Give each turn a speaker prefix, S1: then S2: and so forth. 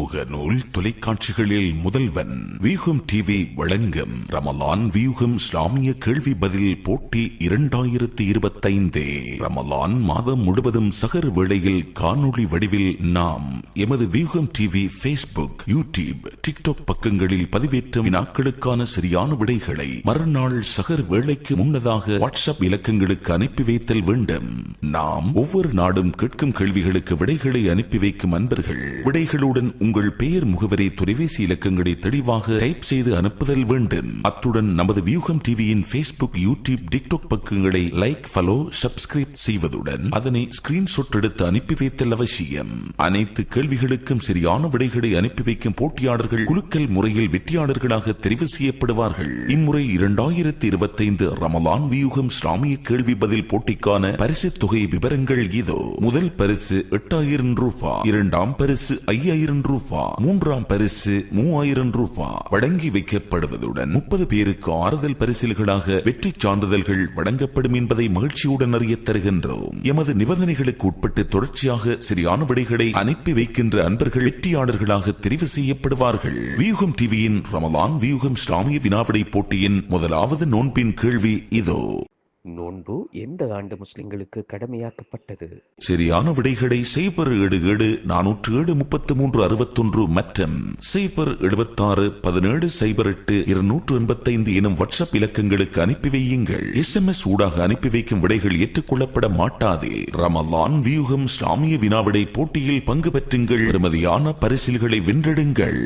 S1: முகநூல் தொலைக்காட்சிகளில் முதல்வன் வியூகம் டிவி வழங்கும் ரமலான் வியூகம் இஸ்லாமிய கேள்வி பதில் போட்டி இரண்டாயிரத்தி இருபத்தைந்து. ரமலான் மாதம் முழுவதும் சகர் வேளையில் காணொளி வடிவில் நாம் எமது வியூகம் டிவி பேஸ்புக் யூடியூப் டிக்டாக் பக்கங்களில் பதிவேற்றும் வினாக்களுக்கான சரியான விடைகளை மறுநாள் சகர் வேளைக்கு முன்னதாக வாட்ஸ்அப் இலக்கங்களுக்கு அனுப்பி வைத்தல் வேண்டும். நாம் ஒவ்வொரு நாடும் கேட்கும் கேள்விகளுக்கு விடைகளை அனுப்பி வைக்கும் அன்பர்கள். விடைகளுடன் உங்கள் பெயர் முகவரி தொலைபேசி இலக்கங்களை தெளிவாக டைப் செய்து அனுப்புதல் வேண்டும். அத்துடன் நமது வியூகம் டிவியின் பேஸ்புக் யூடியூப் டிக்டாக் பக்கங்களை லைக் ஃபாலோ சப்ஸ்கிரைப் செய்வதுடன் அதனை ஸ்கிரீன்ஷாட் எடுத்து அனுப்பி வைத்தல் அவசியம். அனைத்து கேள்விகளுக்கும் சரியான விடைகளை அனுப்பி வைக்கும் போட்டியாளர்கள் குலுக்கல் முறையில் வெற்றியாளர்களாக தெரிவு செய்யப்படுவார்கள். இம்முறை இரண்டாயிரத்தி இருபத்தைந்து ரமலான் வியூகம் இஸ்லாமிய கேள்வி பதில் போட்டிக்கான பரிசு தொகை விவரங்கள் இதோ. முதல் பரிசு எட்டாயிரம் ரூபாய் இரண்டாம் பரிசு ஐயாயிரம் ரூபாய் மூன்றாம் பரிசு மூவாயிரம் ரூபாய் வழங்கி வைக்கப்படுவதுடன் முப்பது பேருக்கு ஆறுதல் பரிசில்களாக வெற்றி சான்றிதழ்கள் வழங்கப்படும் என்பதை மகிழ்ச்சியுடன் அறிய தருகின்றோம். எமது நிபந்தனைகளுக்கு உட்பட்டு தொடர்ச்சியாக சரியான விடைகளை அனுப்பி வைக்கின்ற அன்பர்கள் வெற்றியாளர்களாக தெரிவு செய்யப்படுவார்கள். வியூகம் டிவியின் ரமலான் வியூகம் இஸ்லாமிய வினாவிடை போட்டியின் முதலாவது நோன்பின் கேள்வி இதோ.
S2: நோன்பு எந்த ஆண்டு முஸ்லிம்களுக்கு கடமையாக்கப்பட்டது?
S1: சரியான விடைகளை சைபர் ஏழு ஏழு நானூற்று ஏழு முப்பத்து மூன்று அறுபத்தொன்று மற்றும் சைபர் எழுபத்தாறு பதினேழு சைபர் எட்டு இருநூற்று எண்பத்தைந்து எனும் வாட்ஸ்அப் இலக்கங்களுக்கு அனுப்பி வையுங்கள். எஸ் எம் எஸ் ஊடாக அனுப்பி வைக்கும் விடைகள் ஏற்றுக்கொள்ளப்பட மாட்டாது. ரமலான் வியூகம் இஸ்லாமிய வினாவிடை போட்டியில் பங்கு பெற்றுங்கள். பெறுமதியான பரிசில்களை வென்றெடுங்கள்.